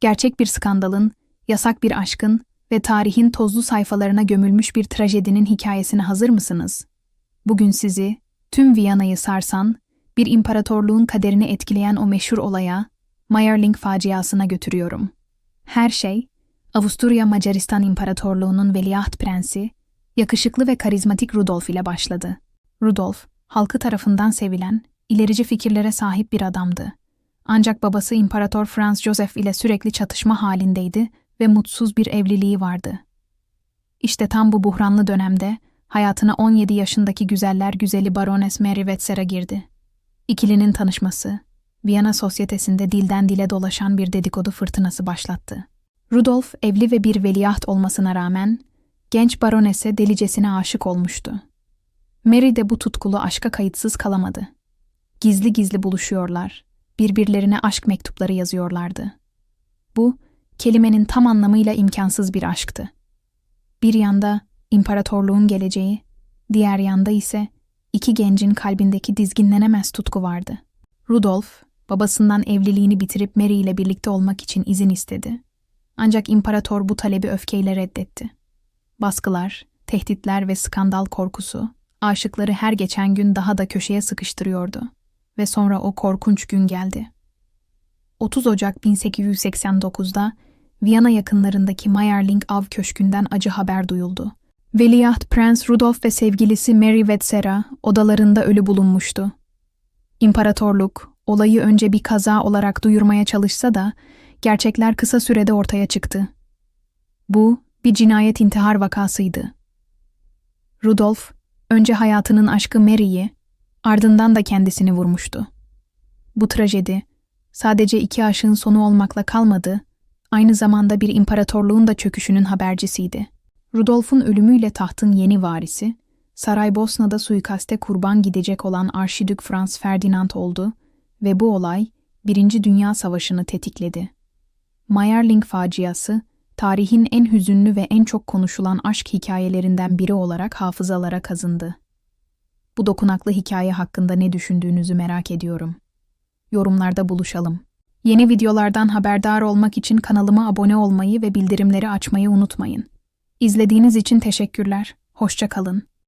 Gerçek bir skandalın, yasak bir aşkın ve tarihin tozlu sayfalarına gömülmüş bir trajedinin hikayesine hazır mısınız? Bugün sizi, tüm Viyana'yı sarsan, bir imparatorluğun kaderini etkileyen o meşhur olaya, Mayerling faciasına götürüyorum. Her şey, Avusturya Macaristan İmparatorluğu'nun veliaht prensi, yakışıklı ve karizmatik Rudolf ile başladı. Rudolf, halkı tarafından sevilen, ilerici fikirlere sahip bir adamdı. Ancak babası İmparator Franz Joseph ile sürekli çatışma halindeydi ve mutsuz bir evliliği vardı. İşte tam bu buhranlı dönemde hayatına 17 yaşındaki güzeller güzeli Barones Mary Wetzer'a girdi. İkilinin tanışması, Viyana sosyetesinde dilden dile dolaşan bir dedikodu fırtınası başlattı. Rudolf evli ve bir veliaht olmasına rağmen genç baronese delicesine aşık olmuştu. Mary de bu tutkulu aşka kayıtsız kalamadı. Gizli gizli buluşuyorlar, birbirlerine aşk mektupları yazıyorlardı. Bu, kelimenin tam anlamıyla imkansız bir aşktı. Bir yanda imparatorluğun geleceği, diğer yanda ise iki gencin kalbindeki dizginlenemez tutku vardı. Rudolf, babasından evliliğini bitirip Mary ile birlikte olmak için izin istedi. Ancak imparator bu talebi öfkeyle reddetti. Baskılar, tehditler ve skandal korkusu, aşıkları her geçen gün daha da köşeye sıkıştırıyordu. Ve sonra o korkunç gün geldi. 30 Ocak 1889'da Viyana yakınlarındaki Mayerling Av Köşkü'nden acı haber duyuldu. Veliaht Prens Rudolf ve sevgilisi Mary Wetzera odalarında ölü bulunmuştu. İmparatorluk, olayı önce bir kaza olarak duyurmaya çalışsa da, gerçekler kısa sürede ortaya çıktı. Bu, bir cinayet intihar vakasıydı. Rudolf, önce hayatının aşkı Mary'i, ardından da kendisini vurmuştu. Bu trajedi, sadece iki aşığın sonu olmakla kalmadı, aynı zamanda bir imparatorluğun da çöküşünün habercisiydi. Rudolf'un ölümüyle tahtın yeni varisi, Saraybosna'da suikaste kurban gidecek olan Arşidük Franz Ferdinand oldu ve bu olay Birinci Dünya Savaşı'nı tetikledi. Mayerling faciası, tarihin en hüzünlü ve en çok konuşulan aşk hikayelerinden biri olarak hafızalara kazındı. Bu dokunaklı hikaye hakkında ne düşündüğünüzü merak ediyorum. Yorumlarda buluşalım. Yeni videolardan haberdar olmak için kanalıma abone olmayı ve bildirimleri açmayı unutmayın. İzlediğiniz için teşekkürler. Hoşça kalın.